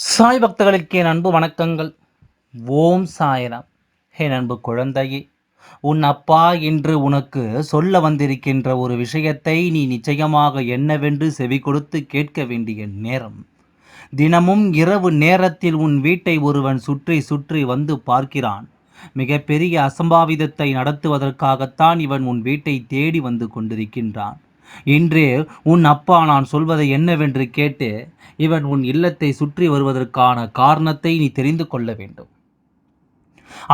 சாய் பக்தர்களுக்கு என் அன்பு வணக்கங்கள். ஓம் சாயராம். என் அன்பு குழந்தையே உன் அப்பா என்று உனக்கு சொல்ல வந்திருக்கின்ற ஒரு விஷயத்தை நீ நிச்சயமாக என்னவென்று செவி கொடுத்து கேட்க வேண்டிய நேரம். தினமும் இரவு நேரத்தில் உன் வீட்டை ஒருவன் சுற்றி சுற்றி வந்து பார்க்கிறான். மிகப்பெரிய அசம்பாவிதத்தை நடத்துவதற்காகத்தான் இவன் உன் வீட்டை தேடி வந்து கொண்டிருக்கின்றான். இன்று உன் அப்பா நான் சொல்வதை என்னவென்று கேட்டு இவன் உன் இல்லத்தை சுற்றி வருவதற்கான காரணத்தை நீ தெரிந்து கொள்ள வேண்டும்.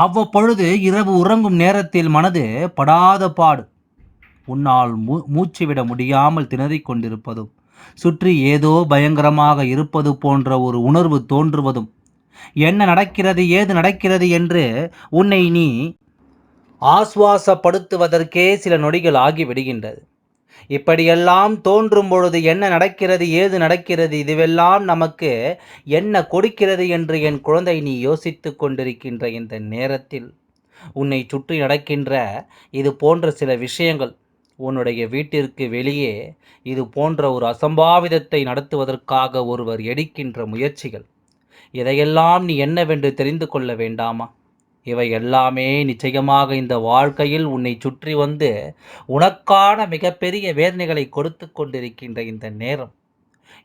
அவ்வப்பொழுது இரவு உறங்கும் நேரத்தில் மனது படாத பாடு. உன்னால் மூ மூச்சு விட முடியாமல் திணறிக் கொண்டிருப்பதும் சுற்றி ஏதோ பயங்கரமாக இருப்பது போன்ற ஒரு உணர்வு தோன்றுவதும் என்ன நடக்கிறது ஏது நடக்கிறது என்று உன்னை நீ ஆஸ்வாசப்படுத்துவதற்கே சில நொடிகள் ஆகிவிடுகின்றது. இப்படியெல்லாம் தோன்றும் பொழுது என்ன நடக்கிறது ஏது நடக்கிறது இதுவெல்லாம் நமக்கு என்ன கொடுக்கிறது என்று என் குழந்தை நீ யோசித்து கொண்டிருக்கின்ற இந்த நேரத்தில். உன்னை சுற்றி நடக்கின்ற இது போன்ற சில விஷயங்கள் உன்னுடைய வீட்டிற்கு வெளியே இது போன்ற ஒரு அசம்பாவிதத்தை நடத்துவதற்காக ஒருவர் எடுக்கின்ற முயற்சிகள் இதையெல்லாம் நீ என்னவென்று தெரிந்து கொள்ள வேண்டாமா? இவை எல்லாமே நிச்சயமாக இந்த வாழ்க்கையில் உன்னை சுற்றி வந்து உனக்கான மிகப்பெரிய வேதனைகளை கொடுத்து கொண்டிருக்கின்ற இந்த நேரம்.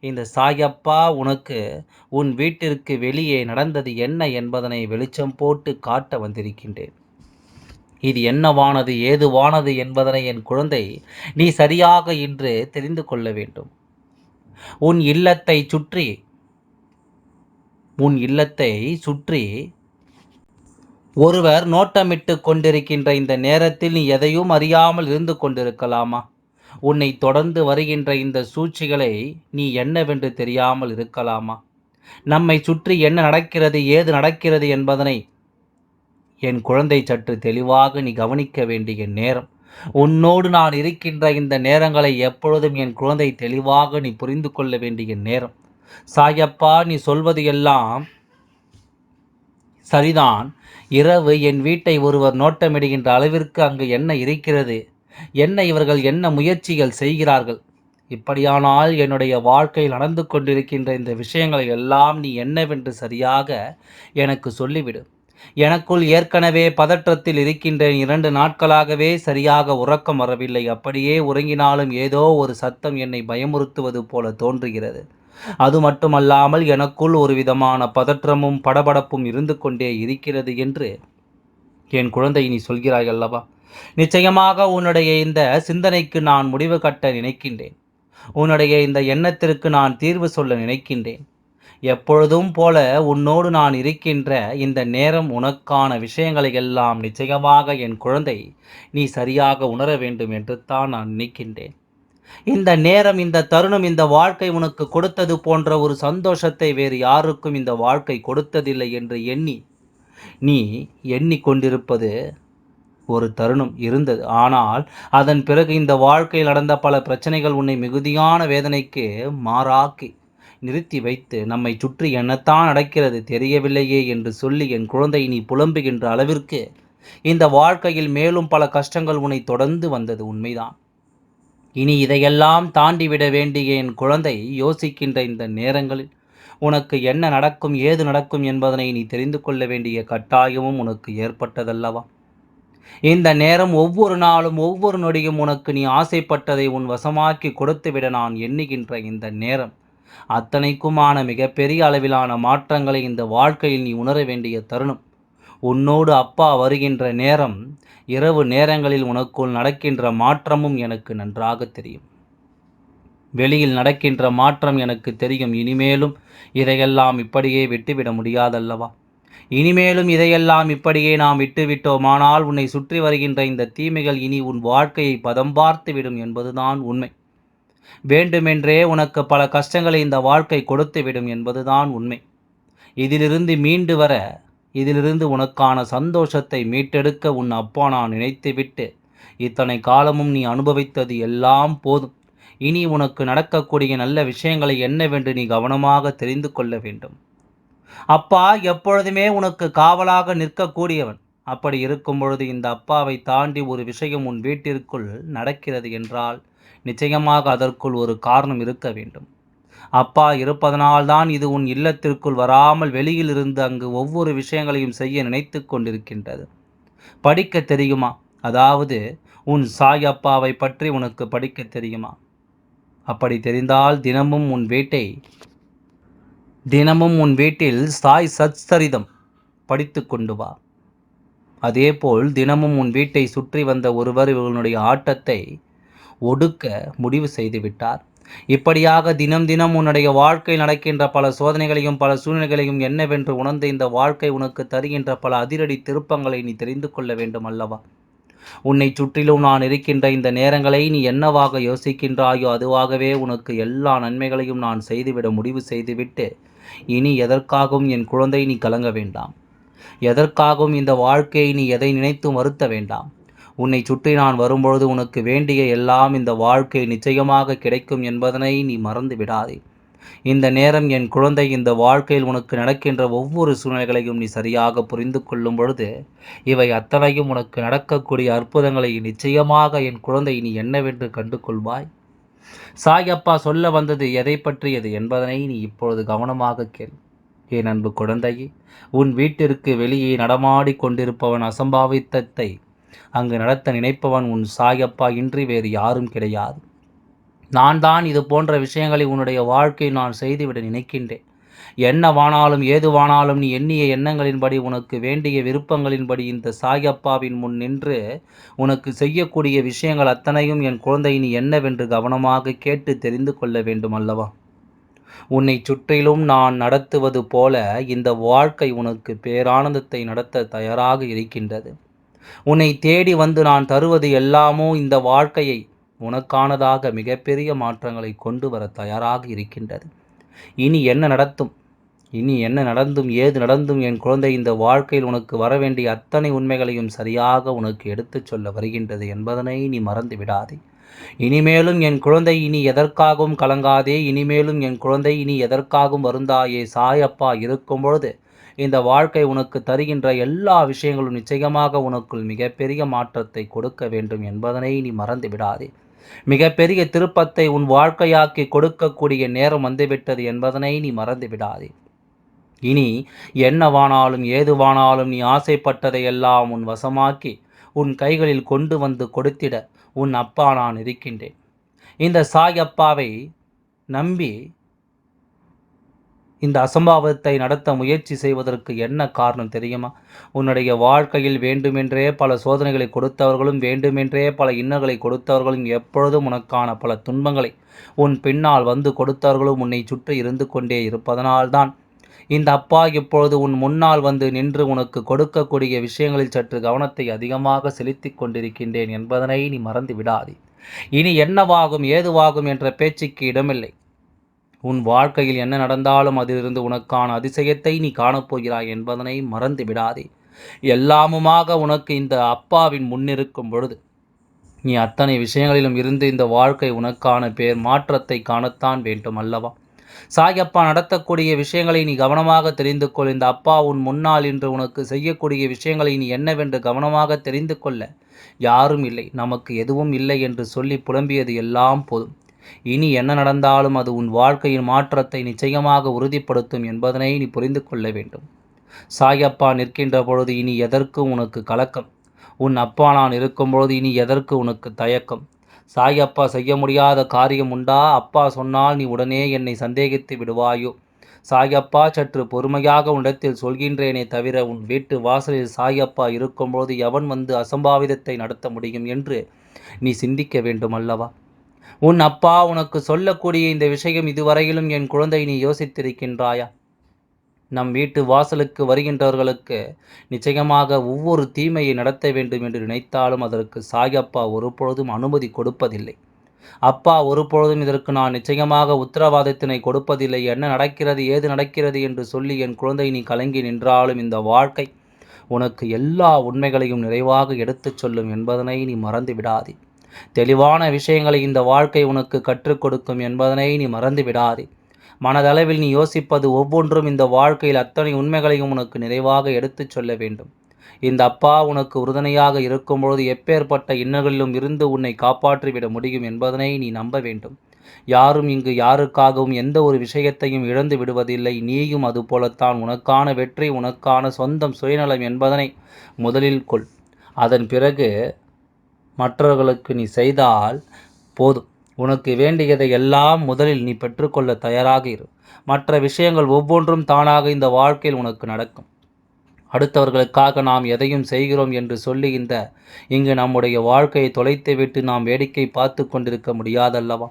இந்த சாயப்பா உனக்கு உன் வீட்டிற்கு வெளியே நடந்தது என்ன என்பதனை வெளிச்சம் போட்டு காட்ட வந்திருக்கின்றேன். இது என்னவானது ஏதுவானது என்பதனை என் குழந்தை நீ சரியாக இன்று தெரிந்து கொள்ள வேண்டும். உன் இல்லத்தை சுற்றி உன் இல்லத்தை சுற்றி ஒருவர் நோட்டமிட்டு கொண்டிருக்கின்ற இந்த நேரத்தில் நீ எதையும் அறியாமல் இருந்து கொண்டிருக்கலாமா? உன்னை தொடர்ந்து வருகின்ற இந்த சூழ்ச்சிகளை நீ என்னவென்று தெரியாமல் இருக்கலாமா? நம்மை சுற்றி என்ன நடக்கிறது ஏது நடக்கிறது என்பதனை என் குழந்தை சற்று தெளிவாக நீ கவனிக்க வேண்டிய நேரம். உன்னோடு நான் இருக்கின்ற இந்த நேரங்களை எப்பொழுதும் என் குழந்தை தெளிவாக நீ புரிந்து கொள்ள வேண்டிய நேரம். சாயப்பா நீ சொல்வது எல்லாம் சரிதான். இரவு என் வீட்டை ஒருவர் நோட்டமிடுகின்ற அளவிற்கு அங்கு என்ன இருக்கிறது? என்ன இவர்கள் என்ன முயற்சிகள் செய்கிறார்கள்? இப்படியானால் என்னுடைய வாழ்க்கையில் நடந்து கொண்டிருக்கின்ற இந்த விஷயங்களை எல்லாம் நீ என்னவென்று சரியாக எனக்கு சொல்லிவிடு. எனக்குள் ஏற்கனவே பதற்றத்தில் இருக்கின்ற இரண்டு நாட்களாகவே சரியாக உறக்கம் வரவில்லை. அப்படியே உறங்கினாலும் ஏதோ ஒரு சத்தம் என்னை பயமுறுத்துவது போல தோன்றுகிறது. அது மட்டுமல்லாமல் எனக்குள் ஒரு விதமான பதற்றமும் படபடப்பும் இருந்து கொண்டே இருக்கிறது என்று என் குழந்தை நீ சொல்கிறாய் அல்லவா? நிச்சயமாக உன்னுடைய இந்த சிந்தனைக்கு நான் முடிவு கட்ட நினைக்கின்றேன். உன்னுடைய இந்த எண்ணத்திற்கு நான் தீர்வு சொல்ல நினைக்கின்றேன். எப்பொழுதும் போல உன்னோடு நான் இருக்கின்ற இந்த நேரம் உனக்கான விஷயங்களை எல்லாம் நிச்சயமாக என் குழந்தை நீ சரியாக உணர வேண்டும் என்று தான் நான் நினைக்கின்றேன். இந்த நேரம் இந்த தருணம் இந்த வாழ்க்கை உனக்கு கொடுத்தது போன்ற ஒரு சந்தோஷத்தை வேறு யாருக்கும் இந்த வாழ்க்கை கொடுத்ததில்லை என்று எண்ணி நீ எண்ணிக்கொண்டிருப்பது ஒரு தருணம் இருந்தது. ஆனால் அதன் பிறகு இந்த வாழ்க்கையில் நடந்த பல பிரச்சனைகள் உன்னை மிகுதியான வேதனைக்கு மாறாக்கி நிறுத்தி வைத்து நம்மை சுற்றி என்னத்தான் நடக்கிறது தெரியவில்லையே என்று சொல்லி என் குழந்தை நீ புலம்புகின்ற அளவிற்கு இந்த வாழ்க்கையில் மேலும் பல கஷ்டங்கள் உன்னை தொடர்ந்து வந்தது உண்மைதான். இனி இதையெல்லாம் தாண்டிவிட வேண்டிய என் குழந்தை யோசிக்கின்ற இந்த நேரங்களில் உனக்கு என்ன நடக்கும் ஏது நடக்கும் என்பதனை நீ தெரிந்து கொள்ள வேண்டிய கட்டாயமும் உனக்கு ஏற்பட்டதல்லவா? இந்த நேரம் ஒவ்வொரு நாளும் ஒவ்வொரு நொடியும் உனக்கு நீ ஆசைப்பட்டதை உன் வசமாக்கி கொடுத்துவிட நான் எண்ணுகின்ற இந்த நேரம். அத்தனைக்குமான மிகப்பெரிய அளவிலான மாற்றங்களை இந்த வாழ்க்கையில் நீ உணர வேண்டிய தருணம். உன்னோடு அப்பா வருகின்ற நேரம் இரவு நேரங்களில் உனக்குள் நடக்கின்ற மாற்றமும் எனக்கு நன்றாக தெரியும். வெளியில் நடக்கின்ற மாற்றம் எனக்கு தெரியும். இனிமேலும் இதையெல்லாம் இப்படியே விட்டுவிட முடியாதல்லவா? இனிமேலும் இதையெல்லாம் இப்படியே நாம் விட்டுவிட்டோமானால் உன்னை சுற்றி வருகின்ற இந்த தீமைகள் இனி உன் வாழ்க்கையை பதம் பார்த்துவிடும் என்பதுதான் உண்மை. வேண்டுமென்றே உனக்கு பல கஷ்டங்களை இந்த வாழ்க்கை கொடுத்துவிடும் என்பதுதான் உண்மை. இதிலிருந்து மீண்டு வர இதிலிருந்து உனக்கான சந்தோஷத்தை மீட்டெடுக்க உன் அப்பா நான் நினைத்துவிட்டு இத்தனை காலமும் நீ அனுபவித்தது எல்லாம் போதும். இனி உனக்கு நடக்கக்கூடிய நல்ல விஷயங்களை என்னவென்று நீ கவனமாக தெரிந்து கொள்ள வேண்டும். அப்பா எப்பொழுதுமே உனக்கு காவலாக நிற்கக்கூடியவன். அப்படி இருக்கும் பொழுது இந்த அப்பாவை தாண்டி ஒரு விஷயம் உன் வீட்டிற்குள் நடக்கிறது என்றால் நிச்சயமாக அதற்குள் ஒரு காரணம் இருக்க வேண்டும். அப்பா இருப்பதனால்தான் இது உன் இல்லத்திற்குள் வராமல் வெளியில் இருந்து அங்கு ஒவ்வொரு விஷயங்களையும் செய்ய நினைத்து கொண்டிருக்கின்றது. படிக்க தெரியுமா? அதாவது உன் சாய் அப்பாவை பற்றி உனக்கு படிக்க தெரியுமா? அப்படி தெரிந்தால் தினமும் உன் வீட்டை தினமும் உன் வீட்டில் சாய் சச்சரிதம் படித்து கொண்டு வா. அதேபோல் தினமும் உன் வீட்டை சுற்றி வந்த ஒருவர் இவர்களுடைய ஆட்டத்தை ஒடுக்க முடிவு செய்துவிட்டார் இப்படியாக தினம் தினம் உன்னுடைய வாழ்க்கையில் நடக்கின்ற பல சோதனைகளையும் பல சூழ்நிலைகளையும் என்னவென்று உணர்ந்து இந்த வாழ்க்கை உனக்கு தருகின்ற பல அதிரடி திருப்பங்களை நீ தெரிந்து கொள்ள வேண்டும் அல்லவா? உன்னை சுற்றிலும் நான் இருக்கின்ற இந்த நேரங்களை நீ என்னவாக யோசிக்கின்றாயோ அதுவாகவே உனக்கு எல்லா நன்மைகளையும் நான் செய்துவிட முடிவு செய்துவிட்டு இனி எதற்காகவும் என் குழந்தை நீ கலங்க வேண்டாம். எதற்காகவும் இந்த வாழ்க்கையை நீ எதை நினைத்து வருத்த வேண்டாம். உன்னை சுற்றி நான் வரும்பொழுது உனக்கு வேண்டிய எல்லாம் இந்த வாழ்க்கை நிச்சயமாக கிடைக்கும் என்பதனை நீ மறந்து விடாதே. இந்த நேரம் என் குழந்தை இந்த வாழ்க்கையில் உனக்கு நடக்கின்ற ஒவ்வொரு சூழ்நிலைகளையும் நீ சரியாக புரிந்து கொள்ளும் பொழுது இவை அத்தனையும் உனக்கு நடக்கக்கூடிய அற்புதங்களை நிச்சயமாக என் குழந்தை நீ என்னவென்று கண்டு கொள்வாய் சாயப்பா சொல்ல வந்தது எதை பற்றியது என்பதனை நீ இப்பொழுது கவனமாக கேள். என் அன்பு குழந்தையே உன் வீட்டிற்கு வெளியே நடமாடி கொண்டிருப்பவன் அசம்பாவித்தத்தை அங்கு நடத்த நினைப்பவன் உன் சாயப்பா இன்றி வேறு யாரும் கிடையாது. நான் தான் இது போன்ற விஷயங்களை உன்னுடைய வாழ்க்கையில் நான் செய்துவிட நினைக்கின்றேன். என்னவானாலும் ஏதுவானாலும் நீ எண்ணிய எண்ணங்களின்படி உனக்கு வேண்டிய விருப்பங்களின்படி இந்த சாயப்பாவின் முன் நின்று உனக்கு செய்யக்கூடிய விஷயங்கள் அத்தனையும் என் குழந்தை நீ என்னவென்று கவனமாக கேட்டு தெரிந்து கொள்ள வேண்டும் அல்லவா உன்னை சுற்றிலும் நான் நடத்துவது போல இந்த வாழ்க்கை உனக்கு பேரானந்தத்தை நடத்த தயாராக இருக்கின்றது. உன்னை தேடி வந்து நான் தருவது எல்லாமோ இந்த வாழ்க்கையை உனக்கானதாக மிகப்பெரிய மாற்றங்களை கொண்டு வர தயாராக இருக்கின்றது. இனி என்ன நடத்தும்? இனி என்ன நடந்தும்? ஏது நடந்தும்? என் குழந்தை இந்த வாழ்க்கையில் உனக்கு வர வேண்டிய அத்தனை உண்மைகளையும் சரியாக உனக்கு எடுத்துச் சொல்ல வருகின்றது என்பதனை நீ மறந்து விடாதே. இனிமேலும் என் குழந்தை இனி எதற்காகவும் கலங்காதே. இனிமேலும் என் குழந்தை இனி எதற்காகவும் வருந்தாயே. சாயப்பா இருக்கும் பொழுது இந்த வாழ்க்கை உனக்கு தருகின்ற எல்லா விஷயங்களும் நிச்சயமாக உனக்குள் மிகப்பெரிய மாற்றத்தை கொடுக்க வேண்டும் என்பதனை நீ மறந்து விடாதே மிகப்பெரிய திருப்பத்தை உன் வாழ்க்கையாக்கி கொடுக்கக்கூடிய நேரம் வந்துவிட்டது என்பதனை நீ மறந்து விடாதே இனி என்னவானாலும் ஏதுவானாலும் நீ ஆசைப்பட்டதை எல்லாம் உன் வசமாக்கி உன் கைகளில் கொண்டு வந்து கொடுத்திட உன் அப்பா நான் இருக்கின்றேன். இந்த சாய் அப்பாவை நம்பி இந்த அசம்பாவிதத்தை நடத்த முயற்சி செய்வதற்கு என்ன காரணம் தெரியுமா? உன்னுடைய வாழ்க்கையில் வேண்டுமென்றே பல சோதனைகளை கொடுத்தவர்களும் வேண்டுமென்றே பல இன்னல்களை கொடுத்தவர்களும் எப்பொழுதும் உனக்கான பல துன்பங்களை உன் பின்னால் வந்து கொடுத்தவர்களும் உன்னை சுற்றி இருந்து கொண்டே இருப்பதனால்தான். இந்த அப்பா இப்பொழுது உன் முன்னால் வந்து நின்று உனக்கு கொடுக்கக்கூடிய விஷயங்களில் சற்று கவனத்தை அதிகமாக செலுத்தி கொண்டிருக்கின்றேன் என்பதனை நீ மறந்து விடாதே. இனி என்னவாகும் ஏதுவாகும் என்ற பேச்சுக்கு இடமில்லை. உன் வாழ்க்கையில் என்ன நடந்தாலும் அதிலிருந்து உனக்கான அதிசயத்தை நீ காணப்போகிறாய் என்பதனை மறந்து விடாதே. எல்லாமுமாக உனக்கு இந்த அப்பாவின் முன்னிருக்கும் பொழுது நீ அத்தனை விஷயங்களிலும் இருந்து இந்த வாழ்க்கை உனக்கான பேர் மாற்றத்தை காணத்தான் வேண்டும் அல்லவா? சாயப்பா நடத்தக்கூடிய விஷயங்களை நீ கவனமாக தெரிந்து கொள். இந்த அப்பா உன் முன்னால் இன்று உனக்கு செய்யக்கூடிய விஷயங்களை நீ என்னவென்று கவனமாக தெரிந்து கொள்ள. யாரும் இல்லை நமக்கு எதுவும் இல்லை என்று சொல்லி புலம்பியது எல்லாம் போதும். இனி என்ன நடந்தாலும் அது உன் வாழ்க்கையின் மாற்றத்தை நிச்சயமாக உறுதிப்படுத்தும் என்பதனை நீ புரிந்து கொள்ள வேண்டும். சாயப்பா நிற்கின்ற பொழுது இனி எதற்கு உனக்கு கலக்கம்? உன் அப்பா நான் இருக்கும்பொழுது இனி எதற்கு உனக்கு தயக்கம்? சாயப்பா செய்ய முடியாத காரியம் உண்டா? அப்பா சொன்னால் நீ உடனே என்னை சந்தேகித்து விடுவாயோ? சாயப்பா சற்று பொறுமையாக உன்னிடத்தில் சொல்கின்றேனே தவிர உன் வீட்டு வாசலில் சாயப்பா இருக்கும்போது எவன் வந்து அசம்பாவிதத்தை நடத்த முடியும் என்று நீ சிந்திக்க வேண்டும் அல்லவா உன் அப்பா உனக்கு சொல்லக்கூடிய இந்த விஷயம் இதுவரையிலும் என் குழந்தை நீ யோசித்திருக்கின்றாயா? நம் வீட்டு வாசலுக்கு வருகின்றவர்களுக்கு நிச்சயமாக ஒவ்வொரு தீமையை நடத்த வேண்டும் என்று நினைத்தாலும் அதற்கு சாயப்பா ஒருபொழுதும் அனுமதி கொடுப்பதில்லை. அப்பா ஒருபொழுதும் இதற்கு நான் நிச்சயமாக உத்தரவாதத்தினை கொடுப்பதில்லை. என்ன நடக்கிறது ஏது நடக்கிறது என்று சொல்லி என் குழந்தை நீ கலங்கி நின்றாலும் இந்த வாழ்க்கை உனக்கு எல்லா உண்மைகளையும் நிறைவாக எடுத்துச் சொல்லும் என்பதனை நீ மறந்து விடாதே. தெளிவான விஷயங்களை இந்த வாழ்க்கை உனக்கு கற்றுக் கொடுக்கும் என்பதனை நீ மறந்து விடாதே மனதளவில் நீ யோசிப்பது ஒவ்வொன்றும் இந்த வாழ்க்கையில் அத்தனை உண்மைகளையும் உனக்கு நிறைவாக எடுத்துச் சொல்ல வேண்டும். இந்த அப்பா உனக்கு உறுதுணையாக இருக்கும்பொழுது எப்பேற்பட்ட இன்னல்களிலும் இருந்து உன்னை காப்பாற்றிவிட முடியும் என்பதனை நீ நம்ப வேண்டும். யாரும் இங்கு யாருக்காகவும் எந்த ஒரு விஷயத்தையும் இழந்து விடுவதில்லை. நீயும் அதுபோலத்தான் உனக்கான வெற்றி உனக்கான சொந்தம் சுயநலம் என்பதனை முதலில் கொள். அதன் பிறகு மற்றவர்களுக்கு நீ செய்தால் போதும். உனக்கு வேண்டியதை எல்லாம் முதலில் நீ பெற்றுக்கொள்ள தயாராக இரு. மற்ற விஷயங்கள் ஒவ்வொன்றும் தானாக இந்த வாழ்க்கையில் உனக்கு நடக்கும். அடுத்தவர்களுக்காக நாம் எதையும் செய்கிறோம் என்று சொல்லி இந்த இங்கு நம்முடைய வாழ்க்கையை தொலைத்துவிட்டு நாம் வேடிக்கை பார்த்து கொண்டிருக்க முடியாதல்லவா?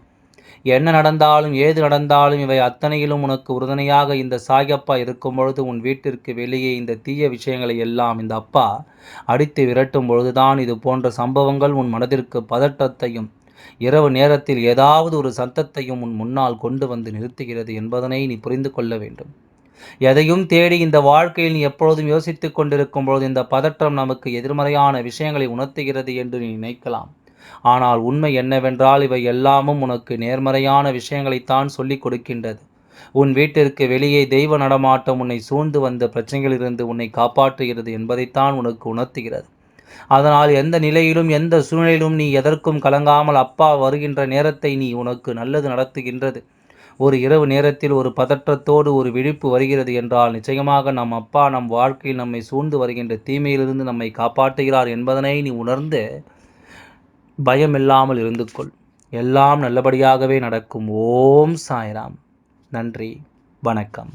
என்ன நடந்தாலும் ஏது நடந்தாலும் இவை அத்தனையிலும் உனக்கு உறுதுணையாக இந்த சாயப்பா இருக்கும் பொழுது உன் வீட்டிற்கு வெளியே இந்த தீய விஷயங்களை எல்லாம் இந்த அப்பா அடித்து விரட்டும் பொழுதுதான் இது போன்ற சம்பவங்கள் உன் மனதிற்கு பதட்டத்தையும் இரவு நேரத்தில் ஏதாவது ஒரு சத்தத்தையும் உன் முன்னால் கொண்டு வந்து நிறுத்துகிறது என்பதனை நீ புரிந்து கொள்ள வேண்டும். எதையும் தேடி இந்த வாழ்க்கையில் நீ எப்பொழுதும் யோசித்துக் கொண்டிருக்கும் பொழுது இந்த பதற்றம் நமக்கு எதிர்மறையான விஷயங்களை உணர்த்துகிறது என்று நீ நினைக்கலாம். ஆனால் உண்மை என்னவென்றால் இவை எல்லாமும் உனக்கு நேர்மறையான விஷயங்களைத்தான் சொல்லிக் கொடுக்கின்றது. உன் வீட்டிற்கு வெளியே தெய்வ நடமாட்டம் உன்னை சூழ்ந்து வந்த பிரச்சனைகளிலிருந்து உன்னை காப்பாற்றுகிறது என்பதைத்தான் உனக்கு உணர்த்துகிறது. அதனால் எந்த நிலையிலும் எந்த சூழ்நிலையிலும் நீ எதற்கும் கலங்காமல் அப்பா வருகின்ற நேரத்தை நீ உனக்கு நல்லது நடத்துகின்றது. ஒரு இரவு நேரத்தில் ஒரு பதற்றத்தோடு ஒரு விழிப்பு வருகிறது என்றால் நிச்சயமாக நம் அப்பா நம் வாழ்க்கையில் நம்மை சூழ்ந்து வருகின்ற தீமையிலிருந்து நம்மை காப்பாற்றுகிறார் என்பதனை நீ உணர்ந்து பயமில்லாமல் இருந்து கொள் எல்லாம் நல்லபடியாகவே நடக்கும். ஓம் சாய்ராம். நன்றி. வணக்கம்.